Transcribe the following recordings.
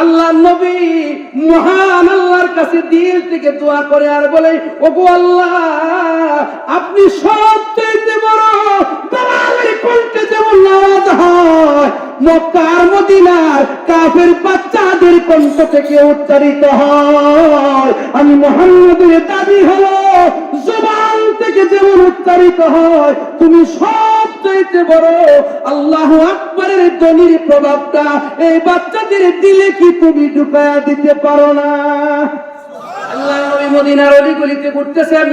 আল্লাহ নবী মহান আল্লাহর কাছে দিল থেকে দোয়া করে আর বলে, ওগো আল্লাহ, আপনি সব চাইতে বড় কণ্ঠে যেমন হয়, মক্কার মদিনার কাফের বাচ্চাদের কণ্ঠ থেকে উচ্চারিত হয়। আমি মোহাম্মদের দাবি হলো, জবান থেকে যেমন উচ্চারিত হয়, তুমি সব চাইতে বড় আল্লাহ আকবরের ধ্বনির প্রভাবটা এই বাচ্চাদের দিলে কি তুমি ঢুকায়া দিতে পারো না? আল্লাহ নবী মদিনার অলিগলিতে ঘুরতেছেন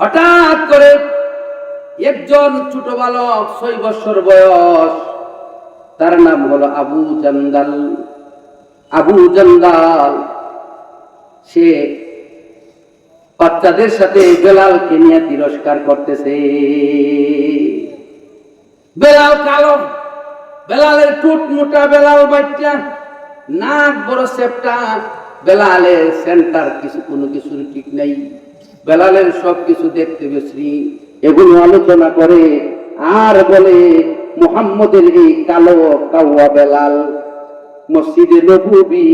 হঠাৎ করে একজন ছোট বালক ছয় বছর বয়স, তার নাম হলো আবু জন্দাল। আবু জন্দাল, সে বাচ্চাদের সাথে বেলালকে নিয়ে তিরস্কার করতেছে। বেলাল কালো বেলালের টুট মোটা বেলাল বাচ্চা, নাক বড় সেপটা, বেলালের সেন্টার কিছু, কোনো কিছুর ঠিক নেই। বেলালের সব কিছু দেখতে বেশি। এগুলো আলোচনা করে আর বলে, মোহাম্মদের এই কালো কাওয়া বেলাল মসজিদে নবুবি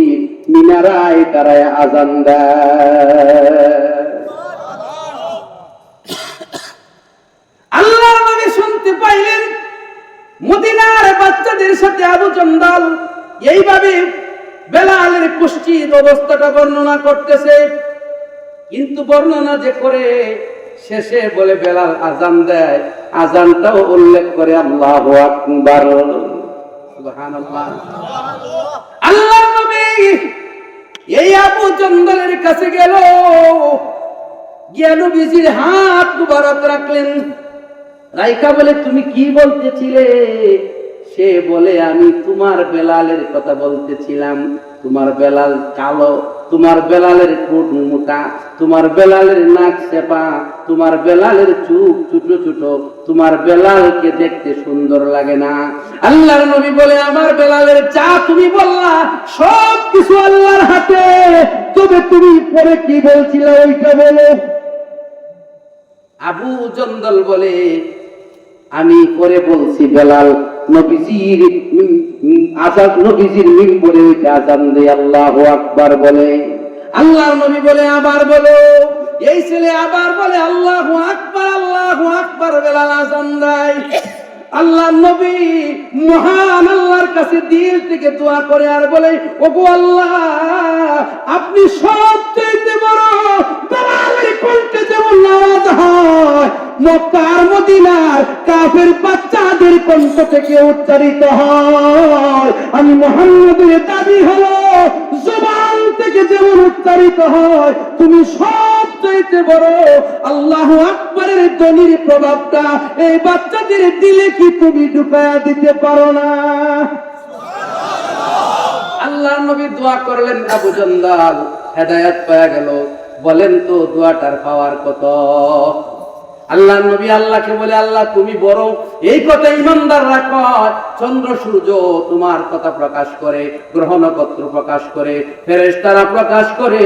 মিনারায় দাঁড়ায় আজান দেয় আল্লাহ নবী শুনতে পাইলেন মদিনার বাচ্চাদের সাথে আবু চন্দাল এইভাবে বেলালের পুষ্টির অবস্থাটা বর্ণনা করতেছে। কিন্তু বর্ণনা যে করে, শেষে বলে বেলাল আজান দেয়। আজানটাও উল্লেখ করে আল্লাহ আল্লাহ এই আবু চন্দলের কাছে গেল। জ্ঞান বিজির হাত মুবারক রাখলেন। রাইকা বলে, তুমি কি বলতেছিলে? সে বলে, আমি তোমার বেলালের কথা বলতেছিলাম। তোমার বেলাল কালো, তোমার বেলালের ঠোঁট মোটা, তোমার বেলালের নাক চেপা তোমার বেলালের চুপ ছোট ছোট, তোমার বেলালকে দেখতে সুন্দর লাগে না। আল্লাহর নবী বলে, আমার বেলালের চা তুমি বললা, সব কিছু আল্লাহর হাতে। তবে তুমি পরে কি বলছিলে ওইটা বলো। আবু জন্দল বলে, আমি পরে বলছি বেলাল নবীজির নবীজির মিম্বরে ওইটা আজান দে আল্লাহ আকবার বলে। আল্লাহ নবী বলে, আবার বলো। এই ছেলে আবার বলে, আল্লাহ আকবার আল্লাহ আকবার বেলাল আজান দেয়। আল্লাহ নবী মহান আল্লাহর কাছে দিল থেকে দোয়া করে আর বলে, ওগো আল্লাহ, আপনি সব চাইতে বড় বেলালের কণ্ঠে যেমন আওয়াজ হয়, মক্কার মদিনার কাফের বাচ্চাদের কণ্ঠ থেকে উচ্চারিত হয়। আমি মোহাম্মদের দাবি হলো, জবান থেকে যেমন উচ্চারিত হয়, তুমি সব চাইতে বড় আল্লাহ আকবরের ধ্বনির প্রভাবটা এই বাচ্চাদের দিলে কি তুমি ঢুকায়া দিতে পারো না? আল্লাহ নবী দোয়া করলেন, আবু জন্দাল হেদায়াত পাওয়া গেল। বলেন তো, দোয়াটার পাওয়ার কত? আল্লাহ নবী আল্লাহকে বলে, আল্লাহ, তুমি বড় এই কথা ইমানদার রাখ চন্দ্র সূর্য তোমার কথা প্রকাশ করে গ্রহ নক্ষত্র প্রকাশ করে, ফেরেশতারা প্রকাশ করে,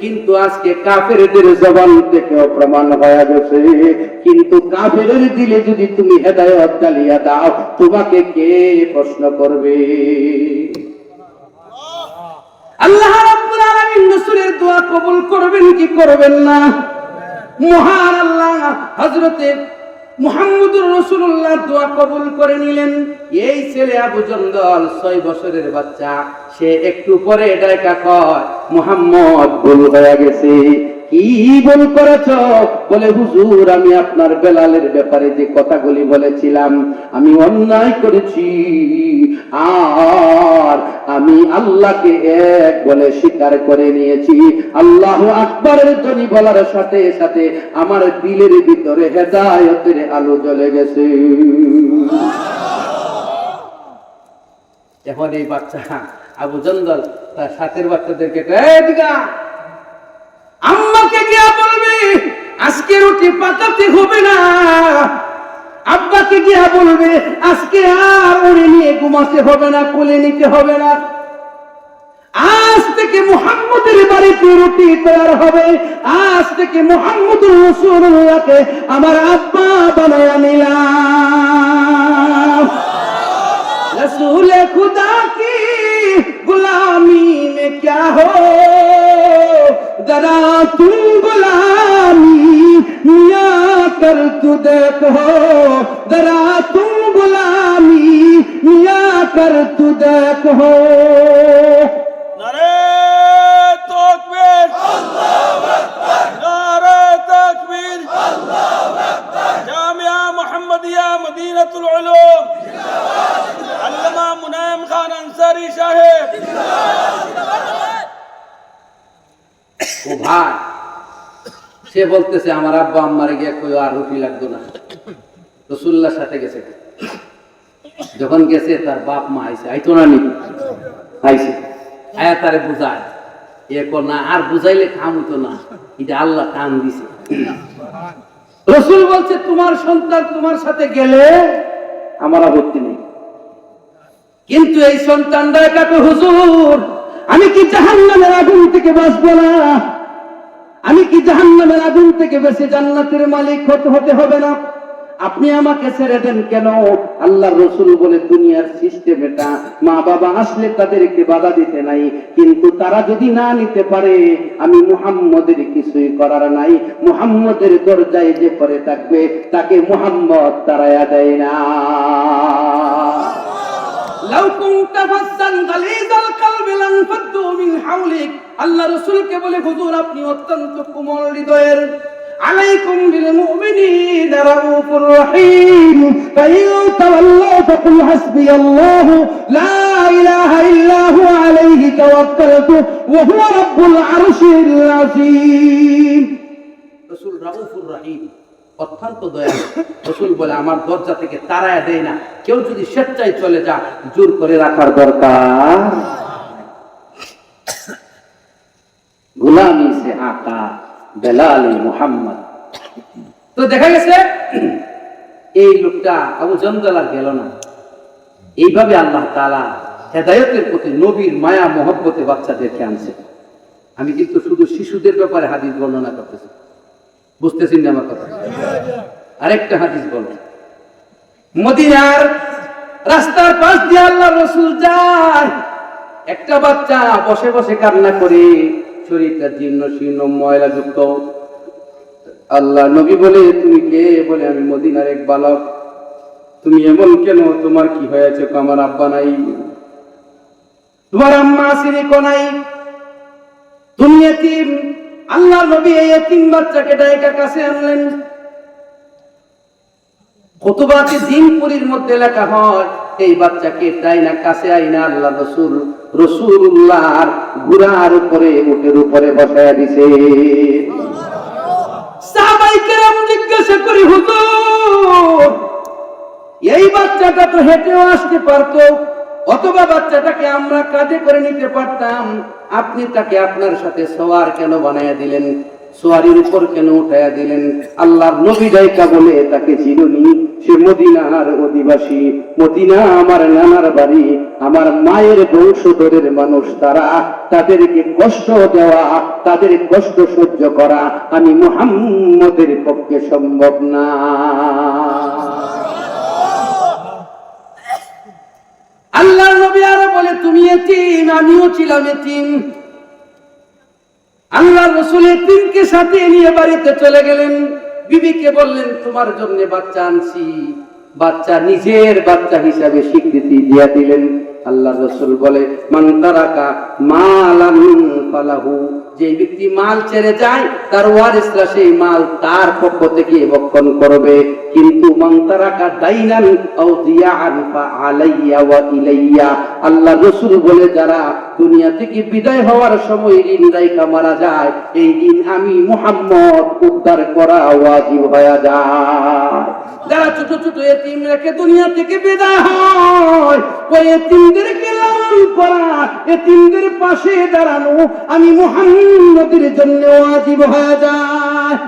কিন্তু আজকে কাফেরদের জবান থেকেও প্রমাণ হয়ে গেছে। কিন্তু কাফেরের দিলে যদি তুমি হেদায়ত চালিয়ে দাও, তোমাকে কে প্রশ্ন করবে? আল্লাহ রাব্বুল আলামিন রাসূলের দোয়া কবুল করবেন কি করবেন না? মহান আল্লাহ হজরতে মোহাম্মদুর রসুল্লাহ দোয়া কবুল করে নিলেন। এই ছেলে আবু জন্দল ছয় বছরের বাচ্চা, সে একটু পরে ডাকা কয়, মোহাম্মদ, ভুল হয়ে গেছে। কি ভুল করেছ? বলে, হুজুর, আমি আপনার বেলালের ব্যাপারে যে কথাগুলি বলেছিলাম, আমি অন্যায় করেছি। আর আমি আল্লাহকে এক বলে স্বীকার করে নিয়েছি। আল্লাহ আকবরের ধ্বনি বলার সাথে সাথে আমার দিলের ভিতরে হেদায়তের আলো জ্বলে গেছে। এখন এই বাচ্চা আবু জন্দল তার সাথের বাচ্চাদেরকে কয়, "এই দিগা, আম্মাকে গিয়া বলবে আজকে রুটি পাকাতে হবে না। আব্বাকে গিয়া বলবে, আজকে আর ওরে নিয়ে ঘুমাতে হবে না, কোলে নিতে হবে না। আজ থেকে মোহাম্মদের বাড়িতে রুটি তৈরি হবে। আজ থেকে মোহাম্মদ রসুল্লাহকে আমার আব্বা বানায় নিলাম। রসুল খুদা কি গুলামি মে ক্যা হো? জরা তুম कर तू देखो जरा तुम गुलामी मिया कर तू देखो नरे तकबीर अल्लाह अकबर नरे तकबीर अल्लाह अकबर जामिया मोहम्मदिया मदीनतुल उलूम अल्लामा मुनायम खान अंसारी साहेब जिंदाबाद সে বলতেছে, আমার আব্বা আম্মারে গিয়ে কই আর রুটি লাগতো না। রসুল্লার সাথে গেছে। যখন গেছে, তার বাপ মা আইছে। আইতো না নি? আইছে। আয়া তারে বুঝায়। এ না, আর বুঝাইলে কাম হইতো না। এটা আল্লাহ কাম দিছে। রসুল বলছে, তোমার সন্তান তোমার সাথে গেলে আমার আপত্তি নেই। কিন্তু এই সন্তানরা একাকে হুজুর, আমি কি জাহান্নামের আগুন থেকে বাঁচবো না? আমি কি জাহান্নামের আগুন থেকে বেশি জান্নাতের মালিক হতে হতে হবে না আপনি আমাকে ছেড়ে দেন কেন আল্লাহ রসুল বলে দুনিয়ার সিস্টেম এটা মা বাবা আসলে তাদেরকে বাধা দিতে নাই কিন্তু তারা যদি না নিতে পারে আমি মুহাম্মদের কিছুই করার নাই মুহাম্মদের দরজায় যে পরে থাকবে তাকে মুহাম্মদ তারায়া দেয় না لو كنت فظا غليظ القلب لانفضوا من حولك আল্লাহ রসুলকে বলে, হুজুর, আপনি অত্যন্ত কোমল হৃদয়ের। আলাইকুম বিল রাউফুর রহিম। লা ইলাহা ইল্লা আলাইহি তাওয়াক্কালতু, ওয়া হুয়া রাব্বুল আযীম। রাসূল রাউফুর রহিম, অত্যন্ত দয়া রসুল বলে, আমার দরজা থেকে তারায় দেয় না। কেউ যদি স্বেচ্ছায় চলে যা জোর করে রাখার দরকার। গুলামি সে আকা বেলাল মোহাম্মদ। তো দেখা গেছে, এই লোকটা আবু জন্দল গেল না। এইভাবে আল্লাহ তালা হেদায়তের প্রতি নবীর মায়া, মহব্বতে বাচ্চাদেরকে আনছে। আমি কিন্তু শুধু শিশুদের ব্যাপারে হাদিস বর্ণনা করতেছি। বুঝতেছি না আমার কথা? আরেকটা হাদিস বল। মদিনার রাস্তার পাশ দিয়ে আল্লাহ রসুল যায়। একটা বাচ্চা বসে বসে কান্না করে শরীরটা জীর্ণ শীর্ণ ময়লা যুক্ত। আল্লাহ নবী বলে, তুমি কে? বলে, আমি মদিনার এক বালক। তুমি এমন কেন? তোমার কি হয়েছে? আমার আব্বা নাই। তোমার আম্মা আসিনি কো নাই। তুমি এতিম। আল্লাহ নবী এই এতিম বাচ্চাকে ডাইকা কাছে আনলেন। কতবাকে দিনপুরীর মধ্যে লেখা হয়, এই বাচ্চাকে তাই না কাছে আইনা আল্লাহ রসুল। রসুল্লাহর গুড়ার উপরে, উটের উপরে বসায় দিছে। জিজ্ঞাসা করি, হুজুর, এই বাচ্চাটা তো হেঁটেও আসতে পারতো, অথবা বাচ্চাটাকে আমরা কাজে করে নিতে পারতাম, আপনি তাকে আপনার সাথে সবার কেন বানাইয়া দিলেন? সোয়ারির উপর কেন উঠাইয়া দিলেন? আল্লাহর নবী ডাইকা বলে তাকে চিরনি সে মদিনার অধিবাসী। মদিনা আমার নানার বাড়ি। আমার মায়ের বংশধরের মানুষ তারা। তাদেরকে কষ্ট দেওয়া, তাদের কষ্ট সহ্য করা আমি মুহাম্মদের পক্ষে সম্ভব না। আল্লাহ নবী আরও বলে, তুমি এতিম, আমিও ছিলাম এতিম। আল্লাহ রসুল এতিমকে সাথে নিয়ে বাড়িতে চলে গেলেন। বিবিকে বললেন, তোমার জন্য বাচ্চা আনছি। বাচ্চা নিজের বাচ্চা হিসাবে স্বীকৃতি দিয়া দিলেন। আল্লাহ রসুল বলে মান্তারাকা মালাম ফালাহু। যে ব্যক্তি মাল ছেড়ে যায়, তার ওয়ারিসরা সেই মাল তার পক্ষ থেকে ভক্ষণ করবে। কিন্তু মান তারাকা দাইনান আলাইয়া ইলাইয়া, আল্লাহ রসুল বলে, যারা দুনিয়া থেকে বিদায় হওয়ার সময় ঋণ রাইকা মারা যায়, এই দিন আমি মুহাম্মদ উদ্ধার করা ওয়াজিব হয়ে যায়। যারা ছোট ছোট এতিম রেখে দুনিয়া থেকে বিদায় হয়, ওই এতিমদেরকে লালন করা, এতিমদের পাশে দাঁড়ানো, আমি মুহাম্মদের জন্য ওয়াজিব হয়ে যায়।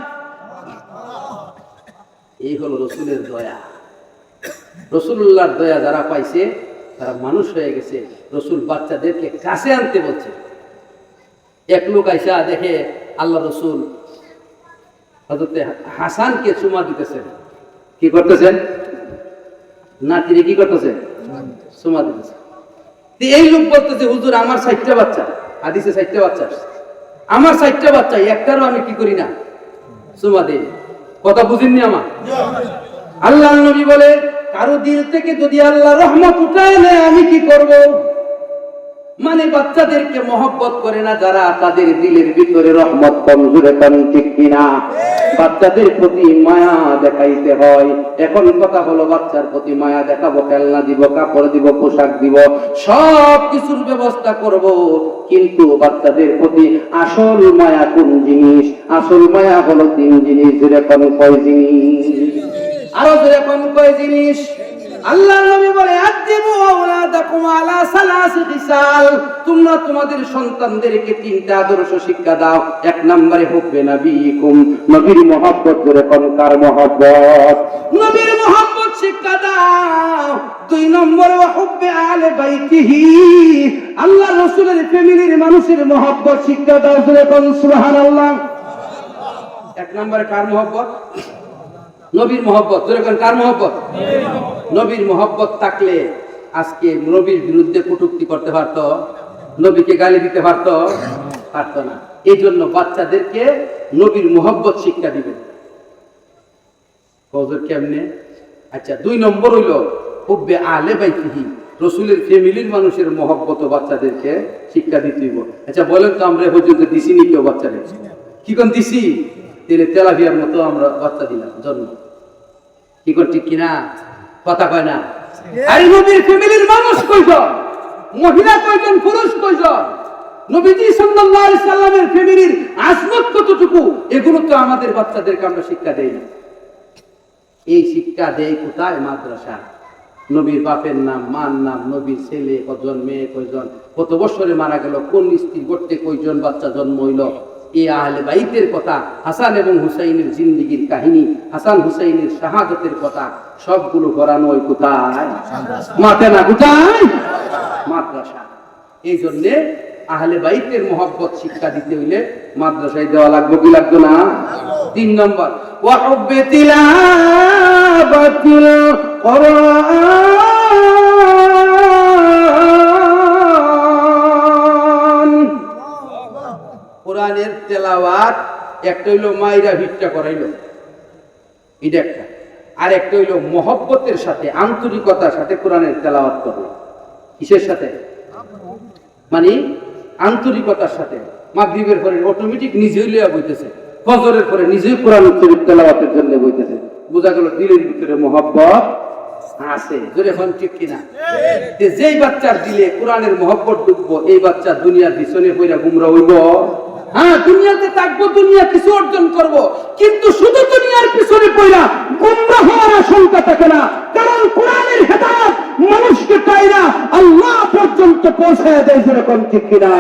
এই হলো রসুলের দয়া। রসুল্লাহর দয়া যারা পাইছে, তারা মানুষ হয়ে গেছে। রসুল বাচ্চাদেরকে কাছে আনতে বলছে। এক লোক আইসা দেখে, আল্লাহ রসুল হজরতে হাসানকে চুমা দিতেছেন কি করতেছেন? নাতিরে কি করতেছে? চুমা দিতেছে। এই লোক বলতেছে, হুজুর, আমার ষাটটা বাচ্চা। হাদিসে চারটা বাচ্চা আসছে। আমার চারটা বাচ্চা, একটারও আমি কি করি না? সুমা দেই কথা বুঝেননি আমার? আল্লাহ নবী বলে, কারও দিল থেকে যদি আল্লাহ রহমত উঠায় নেয়, আমি কি করব? মানে বাচ্চাদেরকে মহব্বত করে না যারা তাদের দিলের ভিতরে রহমত কমজোরে কম ঠিক কিনা? বাচ্চাদের প্রতি মায়া দেখাইতে হয়। এখন কথা হলো, বাচ্চার প্রতি মায়া দেখাবো, খেলনা দিব, কাপড় দিব, পোশাক দিব, সব কিছুর ব্যবস্থা করব। কিন্তু বাচ্চাদের প্রতি আসল মায়া কোন জিনিস? আসল মায়া হলো তিন জিনিস যেরকম কয় জিনিস? আরও যেরকম কয় জিনিস? আল্লাহ নবী বলে আদিবু আওলাদাকুম আলা সালাসি খিসাল তোমরা তোমাদের সন্তানদেরকে তিনটা আদর্শ শিক্ষা দাও। এক নম্বরে, হুব্বে নবীকুম। নবীর মহব্বত করে কোন, কার মহব্বত? নবীর মহব্বত শিক্ষা দাও। দুই নম্বরে হুব্বে আলে বাইতিহি। আল্লাহ রাসূলের ফ্যামিলির মানুষের মহব্বত শিক্ষা দাও জোরে কোন, সুবহানাল্লাহ। এক নম্বরে, কার মহব্বত? নবীর মহব্বত। কার মহব্বত? নবীর মহব্বত থাকলে আজকে নবীর বিরুদ্ধে কটূক্তি করতে পারতো, নবীকে গালি দিতে পারতো পারতো না। এই জন্য বাচ্চাদেরকে নবীর মহব্বত শিক্ষা কজর কেমনে? আচ্ছা দুই নম্বর হইল হুব্বে আলে বাইতিহি, রসুলের ফ্যামিলির মানুষের মহব্বত বাচ্চাদেরকে শিক্ষা দিতে আচ্ছা বলেন তো আমরা হজুরকে দিছি নি কেউ বাচ্চাদের? কি কোন দিছি? তেলে তেলাভিয়ার মতো আমরা বাচ্চা দিলাম জন্ম। কি কর ঠিক কিনা? কথা কয় না? আরে নবীর ফ্যামিলির মানুষ কয়জন? মহিলা কয়জন পুরুষ কয়জন? নবীজি সাল্লাল্লাহু আলাইহি সাল্লামের ফ্যামিলির আজমত কতটুকু? এগুলো তো আমাদের বাচ্চাদেরকে আমরা শিক্ষা দেই না। এই শিক্ষা দেয় কোথায়? মাদ্রাসা। নবীর বাপের নাম মার নাম নবীর ছেলে কজন মেয়ে কয়জন? কত বছরে মারা গেল? কোন স্ত্রী করতে কয়জন বাচ্চা জন্ম হইল? এই আহলে বাইতের কথা, হাসান এবং হুসাইনের জিন্দিগির কাহিনী, হাসান হুসাইনের শাহাদতের কথা, সবগুলো করানো ওই কোথায়? মাতে না, কোথায়? মাদ্রাসা। এই জন্যে আহলে বাইতের মহব্বত শিক্ষা দিতে হইলে মাদ্রাসায় দেওয়া লাগবে কি লাগতো না? তিন নম্বর ওয়াহুব্বে তিলাবাতিল কোরআন। তেলাওয়াত, একটা করাইলো। এটা একটা। আর একটা মহব্বতের সাথে, আন্তরিকতার সাথে কোরআনের তেলাওয়াত কিসের সাথে? মানে আন্তরিকতার সাথে। মাগরিবের পরে অটোমেটিক নিজেই লইয়া বইতেছে। ফজরের পরে নিজেই কোরআন শরীফ তেলাওয়াতের জন্য বইতেছে। বোঝা গেল দিলের ভিতরে মহব্বত আছে। জোরে এখন ঠিক কিনা? যে যেই বাচ্চার দিলে কোরআনের মহব্বত ডুববো, এই বাচ্চা দুনিয়ার পিছনে পইরা গুমরা হইব। হ্যাঁ দুনিয়াতে থাকব, দুনিয়া কিছু অর্জন করব। কিন্তু শুধু দুনিয়ার পিছনে পড়া গুমরা হওয়ার আশঙ্কা থাকে না। কারণ কোরআনের হেদায়ত মানুষকে চাই আল্লাহ পর্যন্ত পৌঁছায় দেয় যেরকম ঠিক কিনা।